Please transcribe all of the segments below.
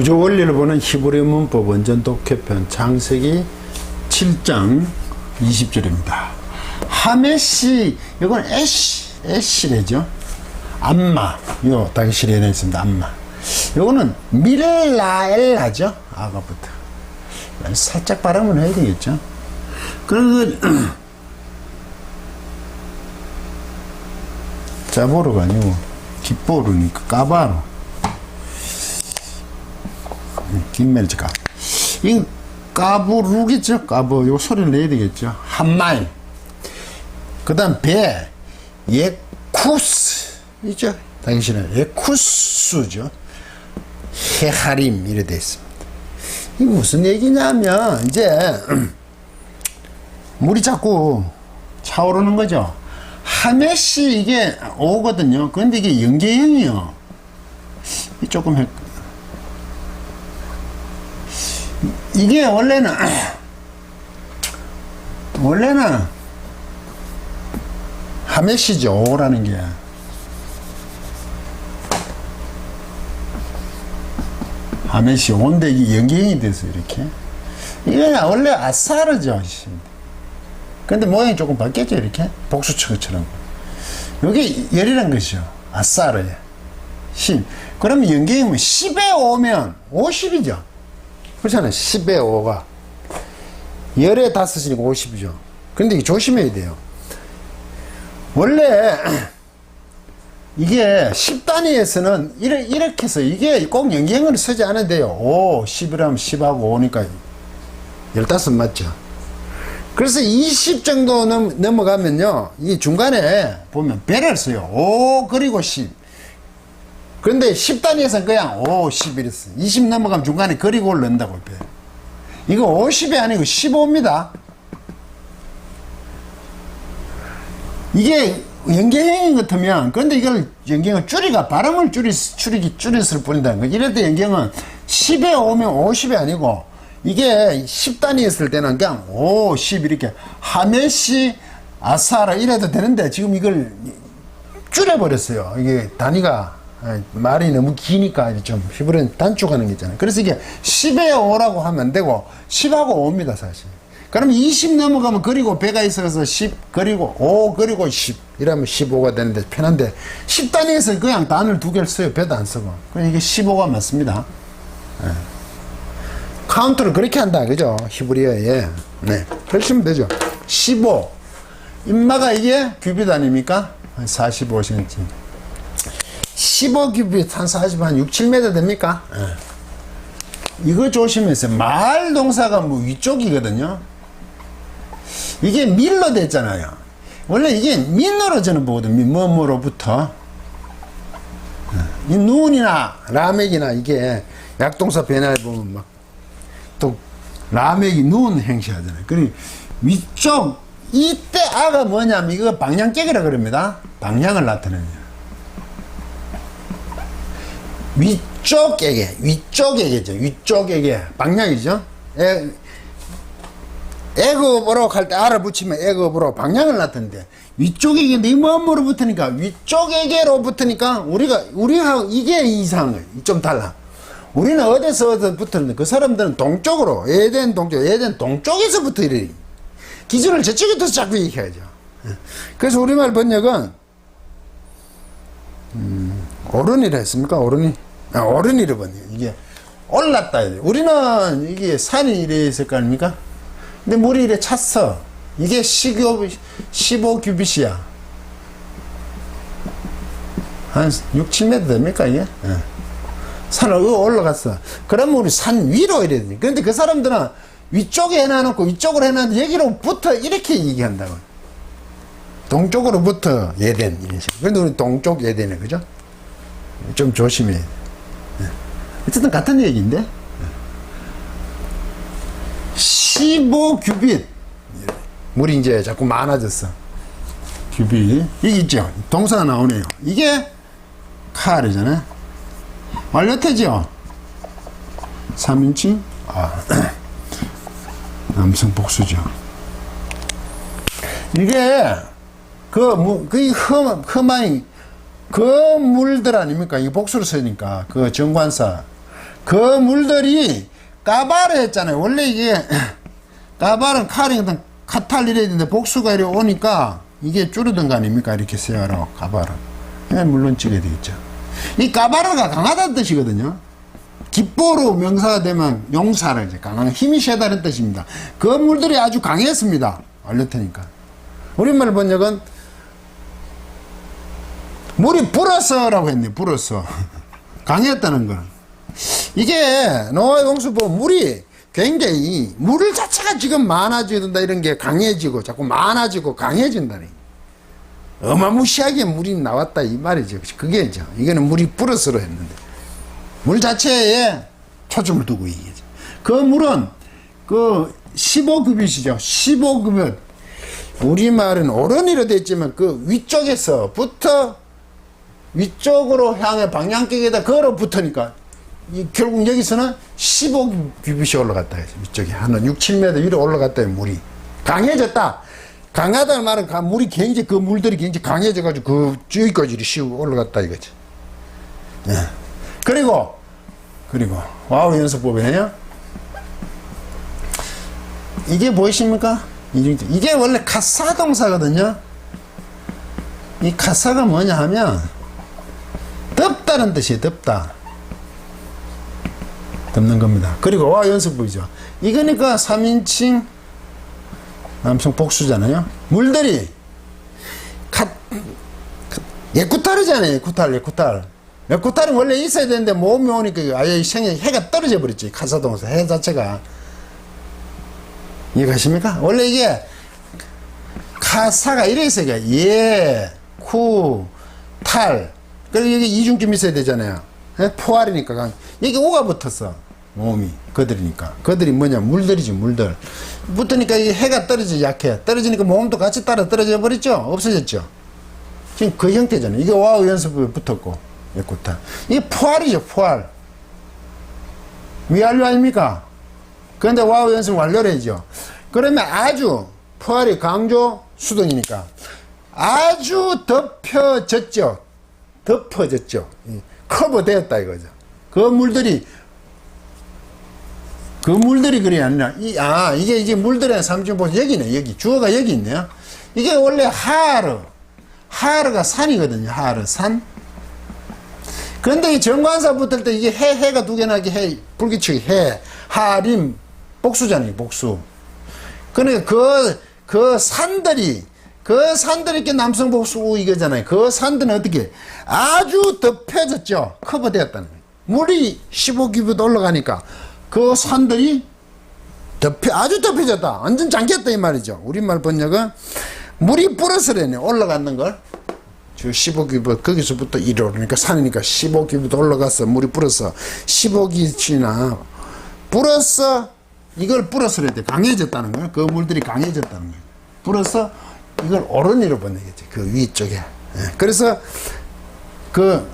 구조 원리를 보는 히브리 문법 원전 독해편 창세기 7장 20절입니다. 하메시 이건 에시 에시래죠. 암마 요 다기실에 되어 있습니다. 암마 요거는 밀라엘라죠. 아까부터 살짝 발음을 해야 되겠죠. 그래서 자보르가 아니고 깃보르니까 까바로 김멜지가. 이 까부르겠죠? 까부. 요 소리를 내야 되겠죠? 한 마일. 그 다음 배. 예쿠스. 있죠? 당신은 예쿠스죠. 헤하림. 이래 돼 있습니다. 이 무슨 얘기냐면 이제 물이 자꾸 차오르는 거죠. 하메시 이게 오거든요. 근데 이게 연계형이요. 이 조금 헷- 이게 원래는 원래는 하메시죠 오라는 게. 하메시 온데 이게 연기형이 돼서 이렇게. 이게 원래 아사르죠 근데 모양이 조금 바뀌었죠 이렇게? 복수처럼. 여기 열이란 것이죠 아사르에 10 그러면 연기형은 10에 오면 50이죠 그렇잖아요. 10에 5가. 열에 다섯이니까 50이죠. 근데 조심해야 돼요. 원래, 이게 10단위에서는 이렇게, 이렇게 해서 이게 꼭 연기형을 쓰지 않은데요. 5, 10이라면 10하고 5니까 15 맞죠. 그래서 20 정도 넘, 넘어가면요. 이 중간에 보면 배를 써요. 5 그리고 10. 그런데 10단위에서는 그냥 5, 10 이랬어. 20 넘어가면 중간에 그리고를 넣는다고 배. 이거 50이 아니고 15입니다. 이게 연경형 같으면 그런데 이걸 연경을 줄이가 발음을 줄이 줄이기 줄였을 거. 이럴 때 연경은 10에 오면 50이 아니고 이게 10단위였을 때는 그냥 5, 10 이렇게 하메시 아사라 이래도 되는데 지금 이걸 줄여버렸어요. 이게 단위가 아, 말이 너무 기니까 좀 히브리는 단축하는 게 있잖아요. 그래서 이게 10에 5라고 하면 안 되고 10하고 5입니다, 사실. 그럼 20 넘어가면 그리고 배가 있어서 10 그리고 5 그리고 10 이러면 15가 되는데 편한데 10단위에서 그냥 단을 두 개를 써요. 배도 안 쓰고. 이게 15가 맞습니다. 예. 카운트를 그렇게 한다, 그죠? 히브리어에. 네. 그러시면 되죠. 15. 인마가 이게 규빗 아닙니까? 45cm. 15규빗 한 40, 한 6, 7m 됩니까? 예. 이거 조심해서 말 동사가 뭐 위쪽이거든요. 이게 밀로 됐잖아요. 원래 이게 민으로 저는 보거든요. 뭐뭐로부터. 예. 이 눈이나 라멕이나 이게 약동사 변화해 보면 막 또 라멕이 눈 행시하잖아요. 그러니 위쪽 이때 아가 뭐냐면 이거 방향깨기라 그럽니다. 방향을 나타내는. 위쪽에게 위쪽에게죠. 위쪽에게 방향이죠. 에, 애급으로 갈 때 알아 붙이면 애급으로 방향을 나타내는데 위쪽에게 네 몸으로 붙으니까 위쪽에게로 붙으니까 우리가 우리가 이게 이상을 좀 달라. 우리는 어디서 어디 붙었는데 그 사람들은 동쪽으로 에덴 동쪽 에덴 동쪽에서 이래. 기준을 저쪽에서 자꾸 얘기해야죠. 예. 그래서 우리말 번역은 음, 어른이라 했습니까? 어른이 아, 어른이라 번역 이게 올랐다. 우리는 이게 산이 이래 있을 거 아닙니까? 근데 물이 이래 찼어. 이게 15, 15규빗이야. 한 6, 7m 됩니까, 이게? 예. 산을 올라갔어. 그러면 우리 산 위로 이래야 돼. 근데 그 사람들은 위쪽에 해놔놓고 위쪽으로 해놨는데 여기로부터 이렇게 얘기한다고. 동쪽으로부터 식으로. 근데 우리 동쪽 예덴에, 그죠? 좀. 예. 어쨌든 같은 얘기인데. 15규빗. 물이 이제 자꾸 많아졌어. 규빗. 이게 있죠? 동사가 나오네요. 이게 칼이잖아요. 완료태죠? 3인칭? 아, 남성 복수죠. 이게, 그, 무, 그, 흠, 흠한, 그 물들 아닙니까? 이 복수를 쓰니까. 그 정관사. 그 물들이 까바르 했잖아요. 원래 이게 까바르는 칼이 어떤 카탈 이래야 되는데 복수가 이래 오니까 이게 줄어든 거 아닙니까? 이렇게 세어로 까바르. 예, 물론 찌게 되겠죠. 이 까바르가 강하다는 뜻이거든요. 기뽀로 명사가 되면 용사를 이제 강한 힘이 세다는 뜻입니다. 그 물들이 아주 강했습니다. 알릴 테니까. 우리말 번역은 물이 불었어라고 했네. 불었어. 강했다는 거. 이게 노아의 홍수 보면 물이 굉장히 물 자체가 지금 많아진다 이런 게 강해지고 자꾸 많아지고 강해진다니. 어마무시하게 물이 나왔다 이 말이죠. 그게 이죠. 이거는 물이 불었어로 했는데. 물 자체에 초점을 두고 얘기하죠. 그 물은 그 15급이시죠. 15급은 우리말은 오른이로 됐지만 그 위쪽에서부터 위쪽으로 향해 방향격에다 걸어 붙으니까 이 결국 여기서는 15규빗이 올라갔다 위쪽에 한 6, 7m 위로 올라갔다 해 물이 강해졌다. 강하다는 말은 가- 물이 굉장히 그 물들이 굉장히 강해져 가지고 그 여기까지 씌우 올라갔다 이거지. 예. 그리고 그리고 와우 연습법이네요. 이게 보이십니까? 이게 원래 카사 동사거든요. 이 카사가 뭐냐 하면 덮다는 뜻이에요. 덮다. 덮는 겁니다. 그리고 와 연습법이죠. 이거니까 3인칭 남성 복수잖아요. 물들이 카, 예쿠탈이잖아요. 예쿠탈, 예쿠탈. 예쿠탈은 원래 있어야 되는데 몸이 오니까 아예 생에 해가 떨어져 버렸지. 카사동사 해 자체가. 이해가십니까? 원래 이게 카사가 이래 있어요. 이게 예, 쿠, 탈. 그리고 여기 이중점 있어야 되잖아요. 예? 포알이니까. 강- 여기 오가 붙었어. 몸이. 그들이니까. 그들이 뭐냐? 물들이지, 물들. 붙으니까 이 해가 떨어져 약해. 떨어지니까 몸도 같이 따라 떨어져 버렸죠? 없어졌죠? 지금 그 형태잖아요. 이게 와우 연습부에 붙었고. 예쿠타. 이게 포알이죠, 포알. 위안료 아닙니까? 그런데 와우 연습 완료해야죠. 그러면 아주 포알이 강조 수동이니까 아주 덮여졌죠. 덮어졌죠. 이, 커버되었다 이거죠. 그 물들이 그 물들이 그리 아니라 이, 아 이게 이제 물들의 삼중 보시 여기네 여기 주어가 여기 있네요. 이게 원래 하르 하르가 산이거든요. 하르 산. 그런데 이 정관사 붙을 때 이게 해 해가 두 개나 이게 해 불규칙 해 하림 복수잖아요. 복수. 그러니까 그, 그 산들이, 그 산들이 이렇게 남성 복수 이거잖아요. 그 산들은 어떻게 아주 덮여졌죠. 커버되었다는 거예요. 물이 15기부터 올라가니까 그 산들이 덮여, 아주 덮여졌다. 완전 잠겼다 이 말이죠. 우리말 번역은 물이 불어서래네. 올라가는 걸. 저 15기부 거기서부터 이리 오르니까 산이니까 15기부터 올라가서 물이 불어서 15기치나 불어서 이걸 불어서래야 돼 강해졌다는 거야 그 물들이 강해졌다는 거야 불어서 이걸 오른이로 보내겠지 그 위쪽에 예. 그래서 그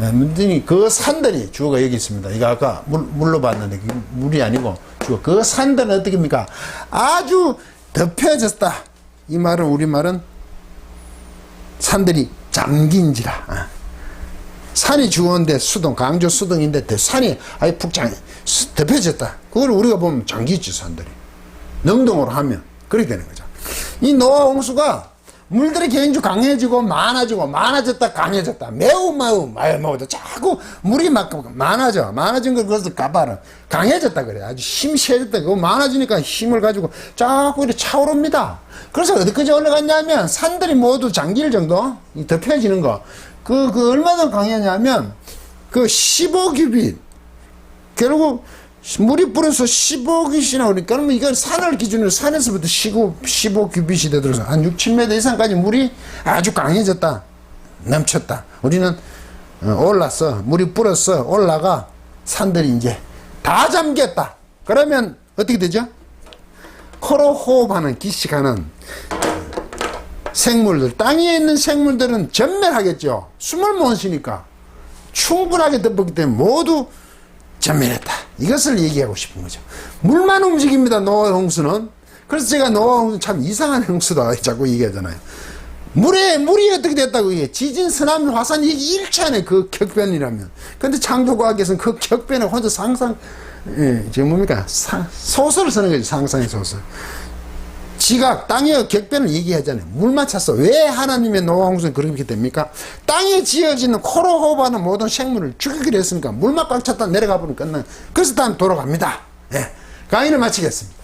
예, 문제니 그 산들이 주어가 여기 있습니다 이거 아까 물, 물로 봤는데 물이 아니고 주어 그 산들은 어떻게입니까 아주 덮여졌다 이 말은 우리 말은 산들이 잠긴지라. 아. 산이 주어인데 수동, 강조 수동인데 대- 산이 아예 수- 덮여졌다. 그걸 우리가 보면 잠기지, 산들이. 능동으로 하면. 그렇게 되는 거죠. 이 노아 홍수가 물들이 굉장히 강해지고 많아지고 많아졌다 강해졌다. 매우 매우 매우 매우 자꾸 물이 막 많아져. 많아진 걸 그것을 가봐라. 강해졌다 그래. 아주 힘 세졌다. 그거 많아지니까 힘을 가지고 자꾸 이렇게 차오릅니다. 그래서 어디까지 올라갔냐면 산들이 모두 잠길 정도 이 덮여지는 거그 그 얼마나 강했냐면 그 15규빗 결국 물이 불어서 15규빗이나 그러니까 그러면 이건 산을 기준으로 산에서부터 15, 15규빗이 되들어서 한 6, 7m 이상까지 물이 아주 강해졌다. 넘쳤다. 우리는 어, 올랐어. 물이 불었어. 올라가. 산들이 이제 다 잠겼다. 그러면 어떻게 되죠? 코로 호흡하는 기식하는 생물들, 땅 위에 있는 생물들은 전멸하겠죠. 숨을 못 쉬니까. 충분하게 덮었기 때문에 모두 전멸했다. 이것을 얘기하고 싶은 거죠. 물만 움직입니다. 노아 홍수는. 그래서 제가 노아 홍수 참 이상한 홍수다. 자꾸 얘기하잖아요. 물에 물이 어떻게 됐다고 이게 지진 쓰나미 화산 이게 일차네 그 격변이라면 근데 창조과학에서는 그 격변을 혼자 상상 예, 저 뭡니까 사- 소설을 쓰는 거지 상상의 소설 지각 땅의 격변을 얘기하잖아요. 물만 찼어 왜 하나님의 노아 홍수는 그렇게 됩니까? 땅에 지어지는 코로 호흡하는 모든 생물을 죽이기로 했으니까 물만 꽉 찼다 내려가 버리면 끝나 그래서 다음 돌아갑니다. 예, 강의를 마치겠습니다